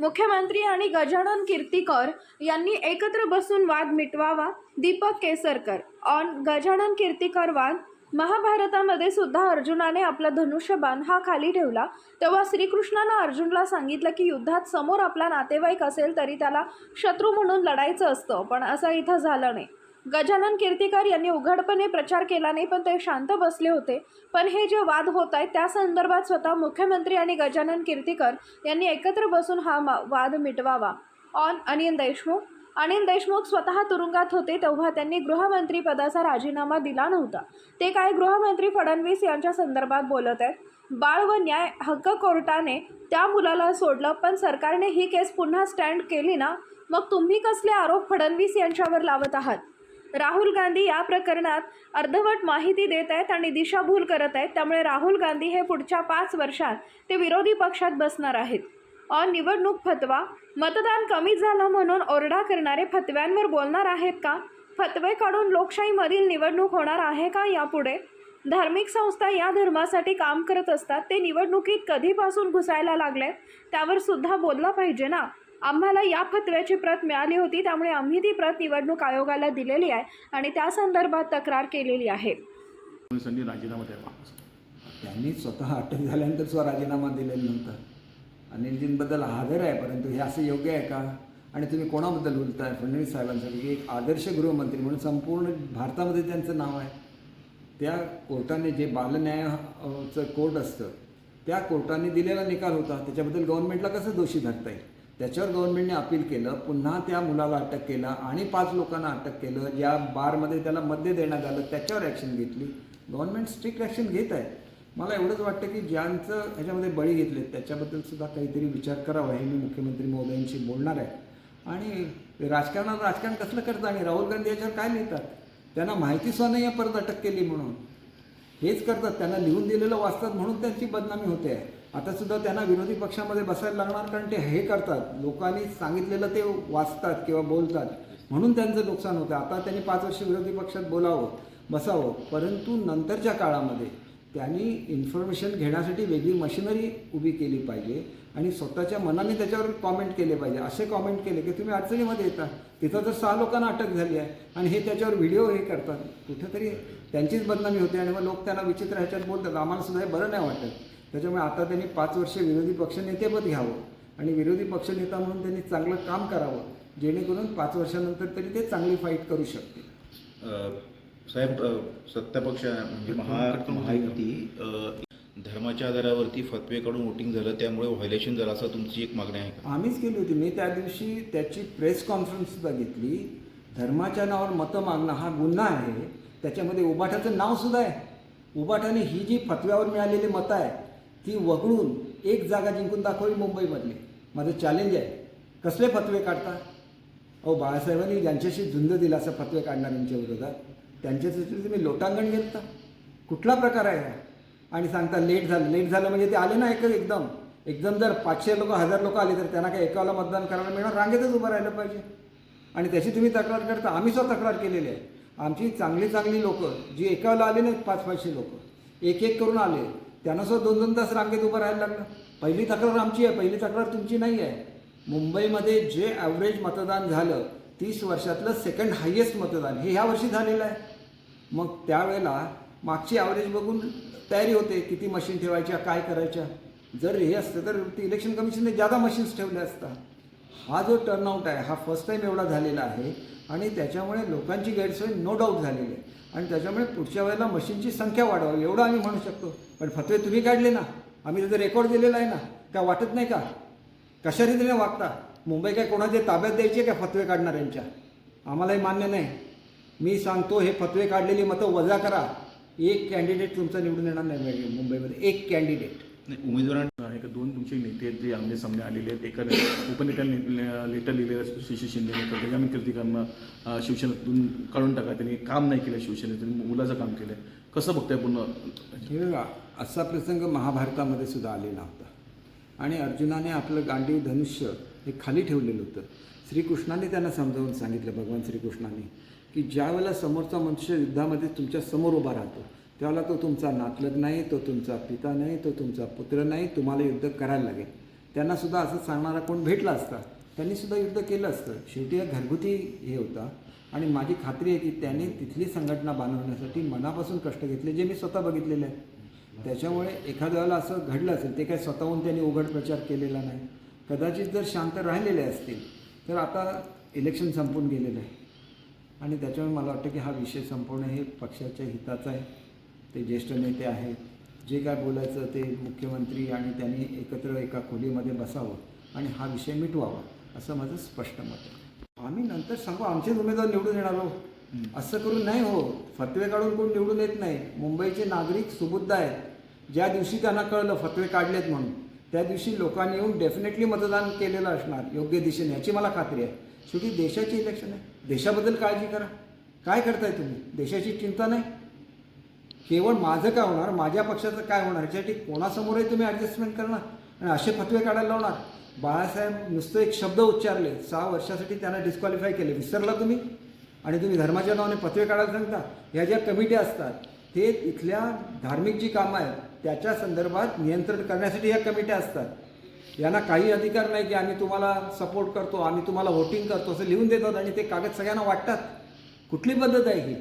मुख्यमंत्री आणि गजानन कीर्तीकर यांनी एकत्र बसून वाद मिटवावा दीपक केसरकर. ऑन गजानन कीर्तीकर वाद महाभारतामध्ये सुद्धा अर्जुनाने आपला धनुष्यबाण हा खाली ठेवला. तेव्हा श्रीकृष्णानं अर्जुनला सांगितलं की युद्धात समोर आपला नातेवाईक असेल तरी त्याला शत्रू म्हणून लढायचं असतं पण असं इथं झालं नाही. गजानन कीर्तिकर यांनी उघडपणे प्रचार केला नाही पण ते शांत बसले होते. पण हे जे वाद होत आहेत त्या संदर्भात स्वतः मुख्यमंत्री आणि गजानन कीर्तीकर यांनी एकत्र बसून हा मा- वाद मिटवावा. ऑन अनिल देशमुख. अनिल देशमुख स्वतः तुरुंगात होते तेव्हा त्यांनी गृहमंत्री पदाचा राजीनामा दिला नव्हता. ते काय गृहमंत्री फडणवीस यांच्या संदर्भात बोलत आहेत? बाळ व न्याय हक्क कोर्टाने त्या मुलाला सोडलं पण सरकारने ही केस पुन्हा स्टँड केली ना? मग तुम्ही कसले आरोप फडणवीस यांच्यावर लावत आहात? राहुल गांधी या प्रकरणात अर्धवट माहिती देत आहेत आणि दिशाभूल करत आहेत. त्यामुळे राहुल गांधी हे पुढच्या पाच वर्षात ते विरोधी पक्षात बसणार आहेत. ऑन निवडणूक फतवा मतदान कमी झालं म्हणून ओरडा करणारे फतव्यांवर बोलणार आहेत का? फतवे काढून लोकशाहीमधील निवडणूक होणार आहे का यापुढे? धार्मिक संस्था या धर्मासाठी काम करत असतात. ते निवडणुकीत कधीपासून घुसायला लागले त्यावर सुद्धा बोललं पाहिजे ना? आम्हाला या फतव्याची प्रत मिळाली होती त्यामुळे आम्ही ती प्रत निवडणूक आयोगाला दिलेली आहे आणि त्या संदर्भात तक्रार केलेली आहे. राजीनामा द्यावा. त्यांनी स्वतः अटक झाल्यानंतर स्व राजीनामा दिल्यानंतर अनिलजींबद्दल आदर आहे परंतु हे असं योग्य आहे का? आणि तुम्ही कोणाबद्दल बोलताय? फडणवीस साहेबांसाठी की एक आदर्श गृहमंत्री म्हणून संपूर्ण भारतामध्ये त्यांचं नाव आहे. त्या कोर्टाने जे बालन्यायाचं कोर्ट असतं त्या कोर्टाने दिलेला निकाल होता. त्याच्याबद्दल गव्हर्नमेंटला कसं दोषी धरता येईल? त्याच्यावर गव्हर्नमेंटने अपील केलं पुन्हा त्या मुलाला अटक केलं आणि पाच लोकांना अटक केलं. ज्या बारमध्ये त्याला मद्य देण्यात आलं त्याच्यावर ॲक्शन घेतली. गव्हर्नमेंट स्ट्रिक्ट ॲक्शन घेत आहे. मला एवढंच वाटतं की ज्यांचं ह्याच्यामध्ये बळी घेतले त्याच्याबद्दल सुद्धा काहीतरी विचार करावा हे मी मुख्यमंत्री महोदयांशी बोलणार आहे. आणि राजकारणात राजकारण कसलं करतं? आणि राहुल गांधी याच्यावर काय लिहितात? त्यांना माहिती सुद्धा नाही आहे परत अटक केली म्हणून. हेच करतात. त्यांना लिहून दिलेलं वाचतात म्हणून त्यांची बदनामी होते. आहे आता सुद्धा त्यांना विरोधी पक्षामध्ये बसायला लागणार कारण ते हे करतात. लोकांनी सांगितलेलं ते वाचतात किंवा बोलतात. म्हणून त्यांचं नुकसान होतं. आता त्यांनी पाच वर्ष विरोधी पक्षात बोलावं बसावं. परंतु नंतरच्या काळामध्ये त्यांनी इन्फॉर्मेशन घेण्यासाठी वेगळी मशिनरी उभी केली पाहिजे आणि स्वतःच्या मनाने त्याच्यावर कॉमेंट केले पाहिजे. असे कॉमेंट केले की तुम्ही अडचणीमध्ये येता. तिथं तर सहा लोकांना अटक झाली आहे आणि हे त्याच्यावर व्हिडिओ हे करतात. कुठेतरी त्यांचीच बदनामी होते आणि मग लोक त्यांना विचित्र ह्याच्यात बोलतात. आम्हाला सुद्धा हे बरं नाही वाटत. त्याच्यामुळे आता त्यांनी पाच वर्ष विरोधी पक्षनेतेपद घ्यावं आणि विरोधी पक्षनेता म्हणून त्यांनी चांगलं काम करावं जेणेकरून पाच वर्षानंतर तरी ते चांगली फाईट करू शकतील. अ, साहेब सत्तापक्ष म्हणजे महा महायुती धर्माच्या आधारावरती फतवे काढून वोटिंग झालं त्यामुळे व्हायलेशन झालं असं तुमची एक मागणी आहे का? आम्हीच केली होती. मी त्या दिवशी त्याची प्रेस कॉन्फरन्स सुद्धा घेतली. धर्माच्या नावावर मतं मागणं हा गुन्हा आहे. त्याच्यामध्ये उबाठाचं नाव सुद्धा आहे. उबाठाने ही जी फतव्यावर मिळालेली मतं आहे ती वगळून एक जागा जिंकून दाखवली मुंबईमधली. माझं चॅलेंज आहे. कसले फतवे काढता? अहो बाळासाहेबांनी ज्यांच्याशी झुंज दिला असं फतवे काढणाऱ्यांच्या विरोधात त्यांच्यासाठी तुम्ही लोटांगण घेतला कुठला प्रकार आहे हा? आणि सांगता लेट झालं. लेट झालं म्हणजे ते आले ना एक एकदम. एकदम जर पाचशे लोक हजार लोक आले तर त्यांना काय एकाला मतदान करायला मिळणार? रांगेतच उभं राहिलं पाहिजे. आणि त्याची तुम्ही तक्रार करता. आम्ही स्वतः तक्रार केलेली आहे. आमची चांगली चांगली लोकं जी एकाला आले नाहीत पाच पाचशे लोक एक एक करून आले. त्यांना सुद्धा दोन दोन तास रांगेत उभं राहायला लागलं. पहिली तक्रार आमची आहे पहिली तक्रार तुमची नाही आहे. मुंबईमध्ये जे ॲव्हरेज मतदान झालं तीस वर्षातलं सेकंड हायेस्ट मतदान हे ह्या वर्षी झालेलं आहे. मग त्यावेळेला मागची ॲव्हरेज बघून तयारी होते किती मशीन ठेवायच्या काय करायच्या. जर हे असतं तर ती इलेक्शन कमिशनने जादा मशीन्स ठेवल्या असता. हा जो टर्नआउट आहे हा फर्स्ट टाईम एवढा झालेला आहे आणि त्याच्यामुळे लोकांची गैरसोय नो डाऊट झालेली आहे. आणि त्याच्यामुळे पुढच्या वेळेला मशीनची संख्या वाढवावी एवढं आम्ही म्हणू शकतो. पण फतवे तुम्ही काढले ना आम्ही त्याचा रेकॉर्ड दिलेला आहे ना का वाटत नाही का? कशा रीतीने वागता? मुंबई काय कोणाच्या ताब्यात द्यायची का फतवे काढणाऱ्यांच्या? आम्हालाही मान्य नाही. मी सांगतो हे फतवे काढलेली मतं वजा करा. एक कॅन्डिडेट तुमचा निवडून येणार नाही मुंबईमध्ये. एक कॅन्डिडेट नाही, उमेदवारांना आहे का दोन तुमचे नेते आहेत जे आमने सामने आलेले आहेत. एका उपनेत्याने लेटर लिहिलेलं आहे शिशी शिंदे तर कीर्तिकांना अं, शिवसेनेतून काढून टाका त्यांनी काम नाही केलं शिवसेनेतून मुलाचं काम केलं आहे कसं बघताय पूर्ण? असा प्रसंग महाभारतामध्ये सुद्धा आलेला होता. आणि अर्जुनाने आपलं गांडीव धनुष्य हे खाली ठेवलेलं होतं. श्रीकृष्णाने त्यांना समजावून सांगितलं भगवान श्रीकृष्णाने की ज्या वेळेला समोरचा मनुष्य युद्धामध्ये तुमच्यासमोर उभा राहतो त्यावेळेला तो तुमचा नातलग नाही तो तुमचा पिता नाही तो तुमचा पुत्र नाही तुम्हाला युद्ध करायला लागेल. त्यांनासुद्धा असं सांगणारा कोण भेटला असता? त्यांनीसुद्धा युद्ध केलं असतं. शेवटी हा घरगुती हे होता. आणि माझी खात्री आहे की त्यांनी तिथली संघटना बांधवण्यासाठी मनापासून कष्ट घेतले जे मी स्वतः बघितलेले आहे त्याच्यामुळे एखाद्या वेळेला असं घडलं असेल ते काय स्वतःहून त्यांनी उघड प्रचार केलेला नाही. कदाचित जर शांत राहिलेले असतील तर आता इलेक्शन संपून गेलेलं आहे. आणि त्याच्यामुळे मला वाटतं की हा विषय संपवणं हे पक्षाच्या हिताचं आहे. ते ज्येष्ठ नेते आहेत. जे काय बोलायचं ते मुख्यमंत्री आणि त्यांनी एकत्र एका खोलीमध्ये बसावं आणि हा विषय मिटवावा असं माझं स्पष्ट मत आहे. आम्ही नंतर सांगू आमचेच उमेदवार निवडून येणार हो. असं करून नाही हो. फतवे काढून कोण निवडून येत नाही? मुंबईचे नागरिक सुबुद्ध आहेत. ज्या दिवशी त्यांना कळलं फतवे काढलेत म्हणून त्या दिवशी लोकांनी येऊन डेफिनेटली मतदान केलेलं असणार योग्य दिशेने याची मला खात्री आहे. शेवटी देशाची इलेक्शन आहे. देशाबद्दल काळजी करा. काय करताय तुम्ही? देशाची चिंता नाही? केवळ माझं काय होणार? माझ्या पक्षाचं काय होणार? याच्यासाठी कोणासमोरही तुम्ही ॲडजस्टमेंट करणार? आणि असे फतवे काढायला लावणार? बाळासाहेब नुसतं एक शब्द उच्चारले. सहा वर्षासाठी त्यांना डिस्क्वालिफाय केले. विसरला तुम्ही? आणि तुम्ही धर्माच्या नावाने फतवे काढायला सांगता? ह्या ज्या कमिट्या असतात ते इथल्या धार्मिक जी कामं आहेत त्याच्या संदर्भात नियंत्रण करण्यासाठी ह्या कमिट्या असतात. यांना काही अधिकार नाही की आम्ही तुम्हाला सपोर्ट करतो आम्ही तुम्हाला व्होटिंग करतो असं लिहून देतात आणि ते कागद सगळ्यांना वाटतात. कुठली पद्धत आहे ही?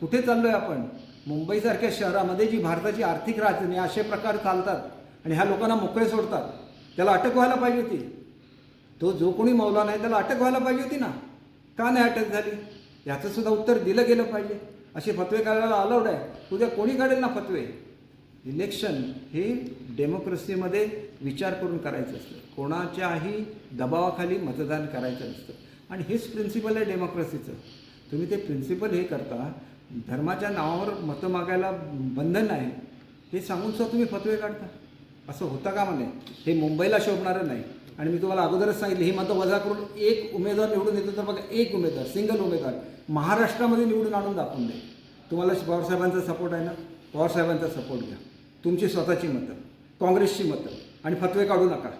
कुठे चाललो आहे आपण? मुंबईसारख्या शहरामध्ये जी भारताची आर्थिक राजधानी असे प्रकार चालतात आणि ह्या लोकांना मोकळे सोडतात त्याला अटक व्हायला पाहिजे होती. तो जो कोणी मौला नाही त्याला अटक व्हायला पाहिजे होती ना? का नाही अटक झाली? याचं सुद्धा उत्तर दिलं गेलं पाहिजे. असे फतवे काढायला अलाउड आहे. उद्या कोणी काढेल ना फतवे? इलेक्शन हे डेमोक्रेसीमध्ये विचार करून करायचं असतं. कोणाच्याही दबावाखाली मतदान करायचं नसतं. आणि हेच प्रिन्सिपल आहे डेमोक्रेसीचं तुम्ही ते प्रिन्सिपल हे करता धर्माच्या नावावर मतं मागायला बंधन आहे हे सांगून सुद्धा तुम्ही फतवे काढता. असं होता का म्हणे? हे मुंबईला शोभणारं नाही. आणि मी तुम्हाला अगोदरच सांगितलं ही मतं वजा करून एक उमेदवार निवडून येतो तर बघा एक उमेदवार सिंगल उमेदवार महाराष्ट्रामध्ये निवडून आणून दाखवून दे तुम्हाला पवारसाहेबांचा सपोर्ट आहे ना? पवारसाहेबांचा सपोर्ट घ्या. तुमची स्वतःची मतं काँग्रेसची मतं आणि फतवे काढू नका.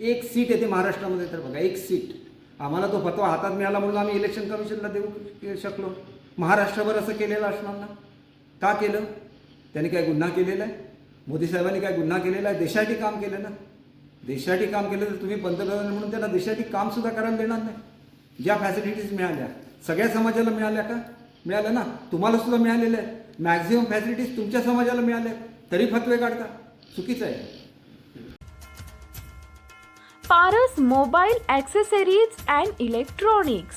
एक सीट येते महाराष्ट्रामध्ये तर बघा एक सीट आम्हाला तो फतवा हातात मिळाला म्हणून आम्ही इलेक्शन कमिशनला देऊ शकलो. महाराष्ट्रभर असं केलेलं असणार ना? का केलं? त्यांनी काय गुन्हा केलेला आहे? मोदी साहेबांनी काय गुन्हा केलेला आहे? देशासाठी काम केलं ना? देशासाठी काम केलं तर तुम्ही पंतप्रधान म्हणून त्यांना देशासाठी कामसुद्धा करायला देणार नाही. ज्या फॅसिलिटीज मिळाल्या सगळ्या समाजाला मिळाल्या का? मिळाल्या ना? तुम्हाला सुद्धा मिळालेल्या आहे मॅक्झिमम फॅसिलिटीज तुमच्या समाजाला मिळाल्या. तरी फतवे काढता. चुकीचं आहे. Paras mobile accessories and electronics